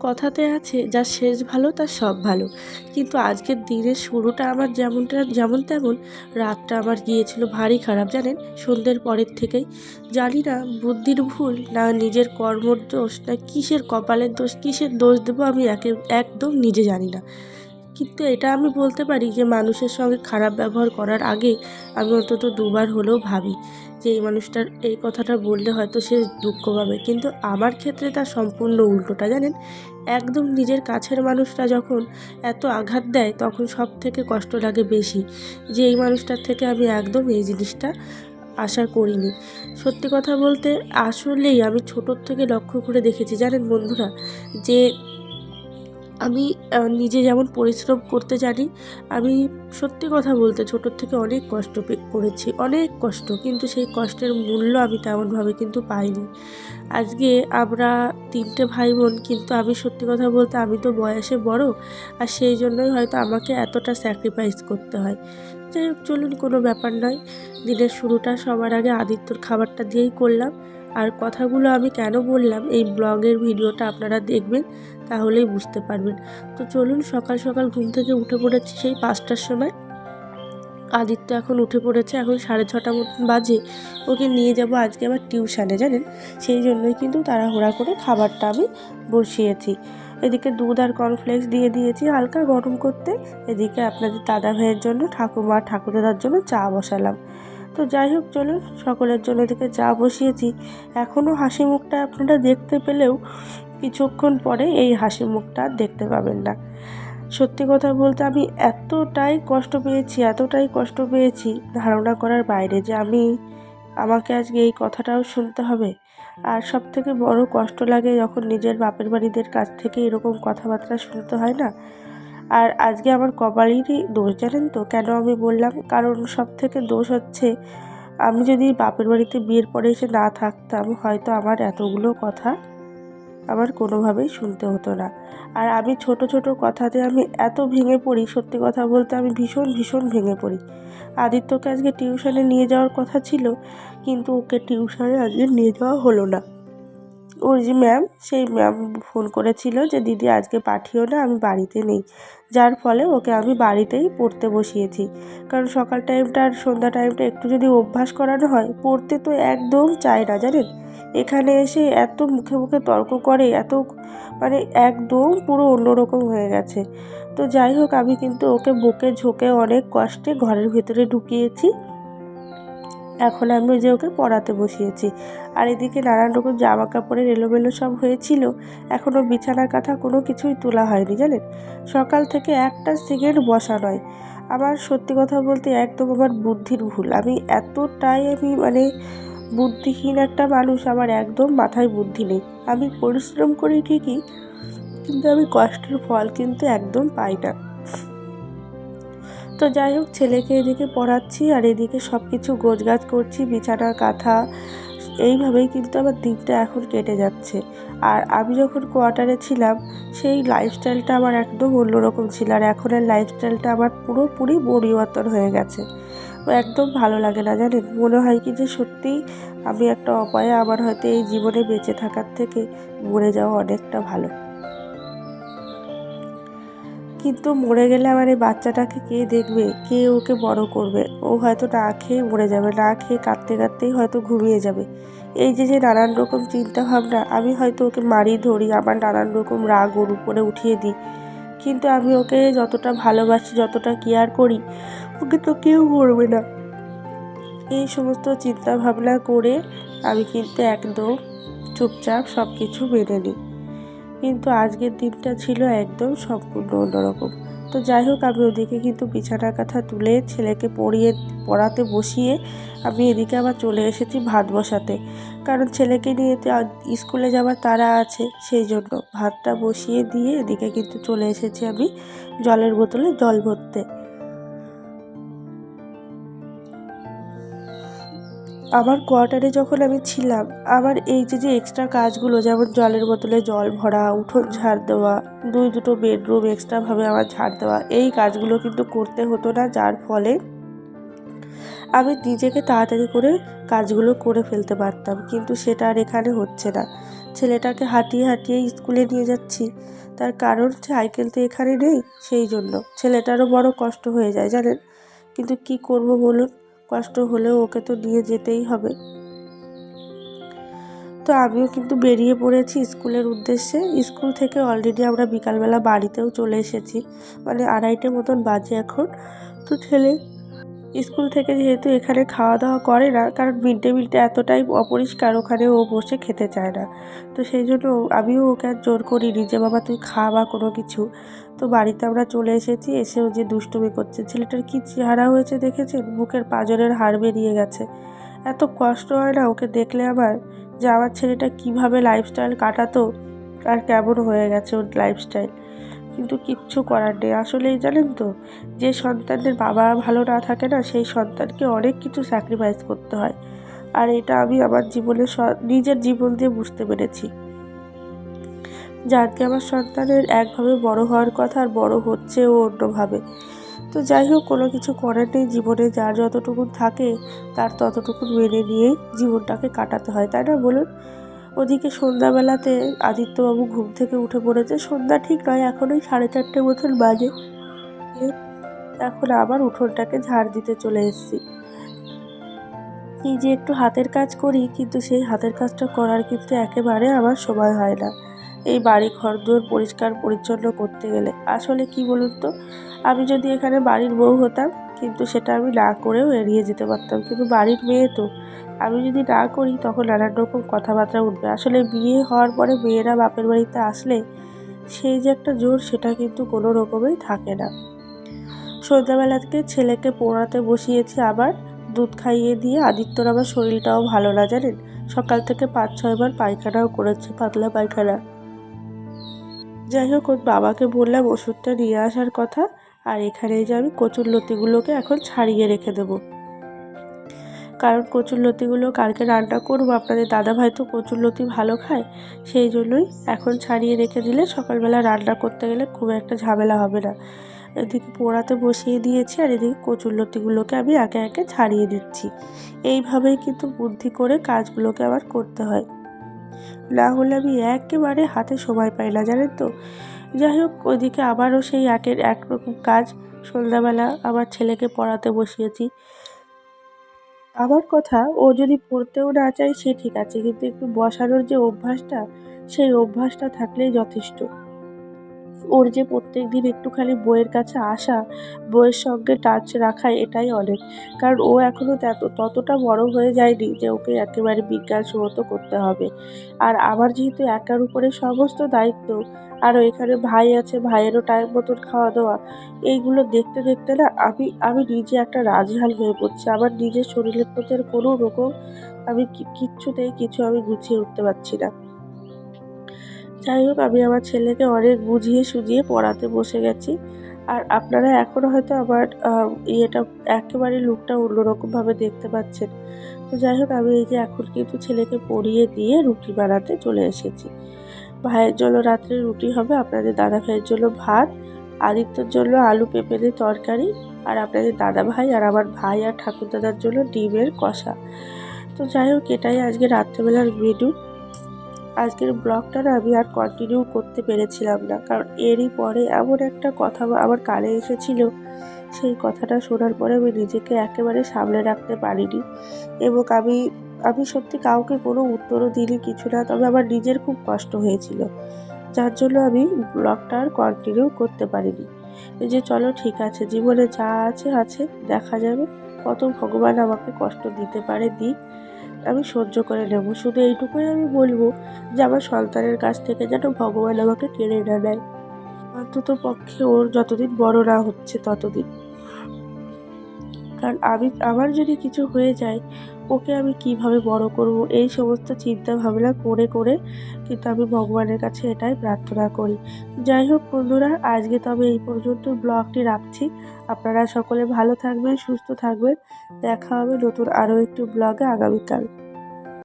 কথাতে আছে, যা শেষ ভালো তার সব ভালো। কিন্তু আজকের দিনের শুরুটা আমার যেমনটা, যেমন তেমন রাতটা আমার গিয়েছিল ভারী খারাপ, জানেন? সন্ধ্যের পরের থেকেই। জানি না, বুদ্ধির ভুল, না নিজের কর্মর দোষ, না কিসের কপালের দোষ, কিসের দোষ দেবো আমি একে, একদম নিজে জানি না। কিন্তু এটা আমি বলতে পারি যে মানুষের সঙ্গে খারাপ ব্যবহার করার আগে আমি অন্তত দুবার হলেও ভাবি যে এই মানুষটার এই কথাটা বললে হয়তো সে দুঃখ পাবে। কিন্তু আমার ক্ষেত্রে তার সম্পূর্ণ উল্টোটা, জানেন? একদম নিজের কাছের মানুষটা যখন এত আঘাত দেয়, তখন সব থেকে কষ্ট লাগে বেশি যে এই মানুষটার থেকে আমি একদম এই জিনিসটা আশা করিনি। সত্যি কথা বলতে আসলেই আমি ছোটোর থেকে লক্ষ্য করে দেখেছি, জানেন বন্ধুরা? যে আমি নিজে যেমন পরিশ্রম করতে জানি, আমি সত্যি কথা বলতে ছোটোর থেকে অনেক কষ্ট করেছি, অনেক কষ্ট, কিন্তু সেই কষ্টের মূল্য আমি তেমনভাবে কিন্তু পাইনি। আজকে আমরা তিনটে ভাই বোন কিন্তু আমি সত্যি কথা বলতে আমি তো বয়সে বড়, আর সেই জন্যই হয়তো আমাকে এতটা স্যাক্রিফাইস করতে হয়। যাই হোক, চলুন কোনো ব্যাপার নয়, দিনের শুরুটা সবার আগে আদিত্যর খাবারটা দিয়েই করলাম। আর কথাগুলো আমি কেন বললাম, এই ব্লগের ভিডিওটা আপনারা দেখবেন, তাহলেই বুঝতে পারবেন। তো চলুন সকাল সকাল ঘুম থেকে উঠে পড়েছি সেই পাঁচটার সময়। আদিত্য এখন উঠে পড়েছে, এখন সাড়ে ছটা মতন বাজে। ওকে নিয়ে যাব আজকে আবার টিউশানে, জানেন? সেই জন্যই কিন্তু তাড়াহুড়া করে খাবারটা আমি বসিয়েছি। এদিকে দুধ আর কর্নফ্লেক্স দিয়ে দিয়েছি হালকা গরম করতে। এদিকে আপনাদের দাদা ভাইয়ের জন্য ঠাকুমা ঠাকুরদার জন্য চা বসালাম। তো যাই হোক চলুন সকলের জন্য এদিকে চা বসিয়েছি। এখনও হাসি মুখটা আপনারা দেখতে পেলেও কিছুক্ষণ পরে এই হাসি মুখটা দেখতে পাবেন না। সত্যি কথা বলতে আমি এতটাই কষ্ট পেয়েছি, এতটাই কষ্ট পেয়েছি ধারণা করার বাইরে যে আমি, আমাকে আজকে এই কথাটাও শুনতে হবে। আর সব থেকে বড় কষ্ট লাগে যখন নিজের বাপের বাড়িদের কাছ থেকে এরকম কথাবার্তা শুনতে হয় না আর আজকে আমার কপালেরই দোষ, জানেন তো? কেন আমি বললাম? কারণ সব থেকে দোষ হচ্ছে, আমি যদি বাপের বাড়িতে বিয়ের পরে এসে না থাকতাম, হয়তো আমার এতগুলো কথা আমার কোনোভাবেই শুনতে হতো না। আর আমি ছোট ছোট কথাতে আমি এত ভেঙে পড়ি, সত্যি কথা বলতে আমি ভীষণ ভীষণ ভেঙে পড়ি। আদিত্যকে আজকে টিউশনে নিয়ে যাওয়ার কথা ছিল, কিন্তু ওকে টিউশনে আজকে নিয়ে যাওয়া হলো না। ওর যে ম্যাম সেই ম্যাম ফোন করেছিল যে, দিদি, আজকে পাঠিও না, আমি বাড়িতে নেই। যার ফলে ওকে আমি বাড়িতেই পড়তে বসিয়েছি। কারণ সকাল টাইমটা আর সন্ধ্যা টাইমটা একটু যদি অভ্যাস করানো হয়, পড়তে তো একদম চায় না, জানেন? এখানে এসে এত মুখে মুখে তর্ক করে, এত মানে একদম পুরো অন্যরকম হয়ে গেছে। তো যাই হোক, আমি কিন্তু ওকে বুকে ঝোঁকে অনেক কষ্টে ঘরের ভেতরে ঢুকিয়েছি। এখন আমি যে ওকে পড়াতে বসিয়েছি। আর এদিকে নানান রকম জামা কাপড়ের এলোমেলো সব হয়েছিল এখনও বিছানার কথা কোনো কিছুই তোলা হয়নি, জানেন? সকাল থেকে একটা সেকেন্ড বসা নয়। আমার সত্যি কথা বলতে একদম আমার বুদ্ধির ভুল। আমি এতটাই আমি মানে বুদ্ধিহীন একটা মানুষ, আমার একদম মাথায় বুদ্ধি নেই। আমি পরিশ্রম করি ঠিকই, কিন্তু আমি কষ্টের ফল কিন্তু একদম পাই না। তো যাই হোক, ছেলেকে এদিকে পড়াচ্ছি আর এদিকে সব কিছু গোছগাছ করছি বিছানা কাঁথা। এইভাবেই কিন্তু আমার দিনটা এখন কেটে যাচ্ছে। আর আমি যখন কোয়ার্টারে ছিলাম, সেই লাইফস্টাইলটা আমার একদম অন্যরকম ছিল। আর এখনের লাইফস্টাইলটা আমার পুরোপুরি পরিবর্তন হয়ে গেছে। একদম ভালো লাগে না, জানেন? মনে হয় কি যে সত্যিই আমি একটা অপায়ে আমার হয়তো এই জীবনে বেঁচে থাকার থেকে মরে যাওয়া অনেকটা ভালো। কিন্তু মরে গেলে আমার এই বাচ্চাটাকে কে দেখবে? কে ওকে বড় করবে? ও হয়তো না খেয়ে মরে যাবে, না খেয়ে কাঁদতে কাঁদতেই হয়তো ঘুমিয়ে যাবে। এই যে যে নানান রকম চিন্তা ভাবনা আমি হয়তো ওকে মারি ধরি, আমার নানান রকম রাগ ওর উপরে উঠিয়ে দিই। কিন্তু আমি ওকে যতটা ভালোবাসি, যতটা কেয়ার করি, ওকে তো কেউ করবে না। এই সমস্ত চিন্তা ভাবনা করে আমি কিন্তু একদম চুপচাপ সব কিছু মেনে নিই। কিন্তু আজকের দিনটা ছিল একদম সম্পূর্ণ অন্যরকম। তো যাই হোক, আমি ওদিকে কিন্তু বিছানার কথা তুলে ছেলেকে পড়িয়ে পড়াতে বসিয়ে আমি এদিকে আবার চলে এসেছি ভাত বসাতে। কারণ ছেলেকে নিয়ে তো স্কুলে যাওয়ার তারা আছে, সেই জন্য ভাতটা বসিয়ে দিয়ে এদিকে কিন্তু চলে এসেছি আমি জলের বোতলে জল ভরতে। আমার কোয়ার্টারে যখন আমি ছিলাম, আমার এই যে যে এক্সট্রা কাজগুলো, যেমন জলের বোতলে জল ভরা, উঠোন ঝাড় দেওয়া, দুই দুটো বেডরুম এক্সট্রাভাবে আমার ঝাড় দেওয়া, এই কাজগুলো কিন্তু করতে হতো না, যার ফলে আমি নিজেকে তাড়াতাড়ি করে কাজগুলো করে ফেলতে পারতাম। কিন্তু সেটা আর এখানে হচ্ছে না। ছেলেটাকে হাঁটিয়ে হাঁটিয়ে স্কুলে নিয়ে যাচ্ছি। তার কারণ সাইকেল তো এখানে নেই, সেই জন্য। ছেলেটারও বড় কষ্ট হয়ে যায়, জানেন? কিন্তু কি করব বলুন? কষ্ট হলেও ওকে তো নিয়ে যেতেই হবে। তো আমিও কিন্তু বেরিয়ে পড়েছি স্কুলের উদ্দেশ্যে। স্কুল থেকে অলরেডি আমরা বিকালবেলা বাড়িতেও চলে এসেছি। মানে আড়াইটে মতন বাজে এখন। তো ছেলে স্কুল থেকে যেহেতু এখানে খাওয়া দাওয়া করে না, কারণ মিড ডে মিলটা এতটাই অপরিষ্কার, ওখানে ও বসে খেতে চায় না। তো সেই জন্য আমিও ওকে আর জোর করিনি যে, বাবা, তুই খা বা কোনো কিছু। তো বাড়িতে আমরা চলে এসেছি এসেও যে দুষ্টুমি করছে, ছেলেটার কি চেহারা হয়েছে দেখেছেন? বুকের পাঁজরের হাড় বেরিয়ে গেছে। এত কষ্ট হয় না ওকে দেখলে আমার যে, আমার ছেলেটা কীভাবে লাইফস্টাইল কাটাতো, আর কেমন হয়ে গেছে ওর লাইফস্টাইল কিন্তু কিচ্ছু করার নেই। আসলেই জানেন তো, যে সন্তানদের বাবা ভালো না থাকে না, সেই সন্তানকে অনেক কিছু স্যাক্রিফাইস করতে হয়। আর এটা আমি আমার জীবনে নিজের জীবন দিয়ে বুঝতে পেরেছি। যে আজকে আমার সন্তানের একভাবে বড় হওয়ার কথা আর বড় হচ্ছে ও অন্যভাবে। তো যাই হোক, কোনো কিছু করার নেই জীবনে, যার যতটুকু থাকে, তার ততটুকু মেনে নিয়েই জীবনটাকে কাটাতে হয়। তাই না বলুন? ওদিকে সন্ধ্যাবেলাতে আদিত্যবাবু ঘুম থেকে উঠে পড়েছে। সন্ধ্যা ঠিক নয়, এখন ওই সাড়ে চারটে মতন বাজে। এখন আবার উঠোনটাকে ঝাড় দিতে চলে এসেছি। যে একটু হাতের কাজ করি, কিন্তু সেই হাতের কাজটা করার কিন্তু একেবারে আমার সময় হয় না। এই বাড়ি ঘরদোর পরিষ্কার পরিচ্ছন্ন করতে গেলে। আসলে কি বলুন তো, আমি যদি এখানে বাড়ির বউ হতাম, কিন্তু সেটা আমি না করেও এড়িয়ে যেতে পারতাম। কিন্তু বাড়ির মেয়ে তো আমি যদি না করি, তখন নানান রকম কথাবার্তা উঠবে। আসলে বিয়ে হওয়ার পরে মেয়েরা বাপের বাড়িতে আসলে সেই যে একটা জোর, সেটা কিন্তু কোনো রকমেই থাকে না। সন্ধ্যাবেলাকে ছেলেকে পড়াতে বসিয়েছি আবার, দুধ খাইয়ে দিয়ে। আদিত্যর আবার শরীরটাও ভালো না, জানেন? সকাল থেকে পাঁচ ছয়বার পায়খানাও করেছে, পাতলা পায়খানা। যাই হোক, ওর বাবাকে বললাম, ওষুধটা নিয়ে আসার কথা, আর এখানে যে আমি কচুর লতিগুলোকে এখন ছাড়িয়ে রেখে দেবো। কারণ কচুর লতিগুলো কালকে রান্না করব। আপনাদের দাদাভাই তো কচুর লতি ভালো খায়, সেই জন্যই এখন ছাড়িয়ে রেখে দিলে সকালবেলা রান্না করতে গেলে খুব একটা ঝামেলা হবে না। এদিকে পোড়াতে বসিয়ে দিয়েছি আর এদিকে কচুর লতিগুলোকে আমি একে একে ছাড়িয়ে দিচ্ছি। এইভাবেই কিন্তু বুদ্ধি করে কাজগুলোকে আবার করতে হয়। না হলে আমি একেবারে হাতে সময় পাই না, জানেন তো? যাই হোক, ওইদিকে আবারও সেই একের একরকম কাজ। সন্ধ্যাবেলা আবার ছেলেকে পড়াতে বসিয়েছি। আমার কথা ও যদি পড়তেও না চায় সে ঠিক আছে, কিন্তু একটু বসানোর যে অভ্যাসটা, সেই অভ্যাসটা থাকলেই যথেষ্ট। ওর যে প্রত্যেক দিন একটুখানি বইয়ের কাছে আসা, বইয়ের সঙ্গে টাচ রাখা, এটাই অনেক। কারণ ও এখনও তত, ততটা বড় হয়ে যায়নি যে ওকে একেবারে বিজ্ঞানসম্মত করতে হবে। আর আমার যেহেতু একার উপরে সমস্ত দায়িত্ব আরও এখানে ভাই আছে, ভাইয়েরও টাইম মতন খাওয়া দাওয়া, এইগুলো দেখতে দেখতে না আমি আমি নিজে একটা রাজহাল হয়ে পড়ছি। আমার নিজের শরীরের প্রতি কোনো রকম আমি কিচ্ছুতেই কিছু আমি গুছিয়ে উঠতে পারছি না। যাই হোক আমি আমার ছেলেকে অনেক বুঝিয়ে সুঝিয়ে পড়াতে বসে গেছি। আর আপনারা এখনও হয়তো আমার ইয়েটা, একেবারে লুকটা অন্যরকমভাবে দেখতে পাচ্ছেন। তো যাই হোক আমি এই যে এখন কিন্তু ছেলেকে পড়িয়ে দিয়ে রুটি বানাতে চলে এসেছি। ভাইয়ের জন্য রাত্রে রুটি হবে, আপনাদের দাদা ভাইয়ের জন্য ভাত, আদিত্যর জন্য আলু পেঁপে দিয়ে তরকারি, আর আপনাদের দাদা ভাই আর আমার ভাই আর ঠাকুরদাদার জন্য ডিমের কষা। তো যাই হোক এটাই আজকে রাত্রেবেলার ভিডিও। আজকের ব্লগটা না আমি আর কন্টিনিউ করতে পেরেছিলাম না, কারণ এরই পরে এমন একটা কথা আমার কানে এসেছিল। সেই কথাটা শোনার পরে আমি নিজেকে একেবারে সামলে রাখতে পারিনি এবং আমি আমি সত্যি কাউকে কোনো উত্তরও দিইনি, কিছু না, তবে আমার নিজের খুব কষ্ট হয়েছিল। যার জন্য আমি ব্লগটা আর কন্টিনিউ করতে পারিনি। যে চলো ঠিক আছে, জীবনে যা আছে আছে, দেখা যাবে। কত ভগবান আমাকে কষ্ট দিতে পারে, দিক। আমি সহ্য করে নেব। শুধু এইটুকুই আমি বলব যে আমার সন্তানের কাছ থেকে যেন ভগবান আমাকে কেড়ে না নেয়। অন্তত পক্ষে ওর যতদিন বড় না হচ্ছে ততদিন। কারণ আমি, আমার যদি কিছু হয়ে যায়, ওকে আমি কীভাবে বড় করব? এই সমস্ত চিন্তা ভাবনা করে করে কিন্তু আমি ভগবানের কাছে এটাই প্রার্থনা করি। যাই হোক বন্ধুরা, আজকে তবে এই পর্যন্ত ব্লগটি রাখছি। আপনারা সকলে ভালো থাকবেন, সুস্থ থাকবেন। দেখা হবে নতুন আরও একটি ব্লগে আগামীকাল।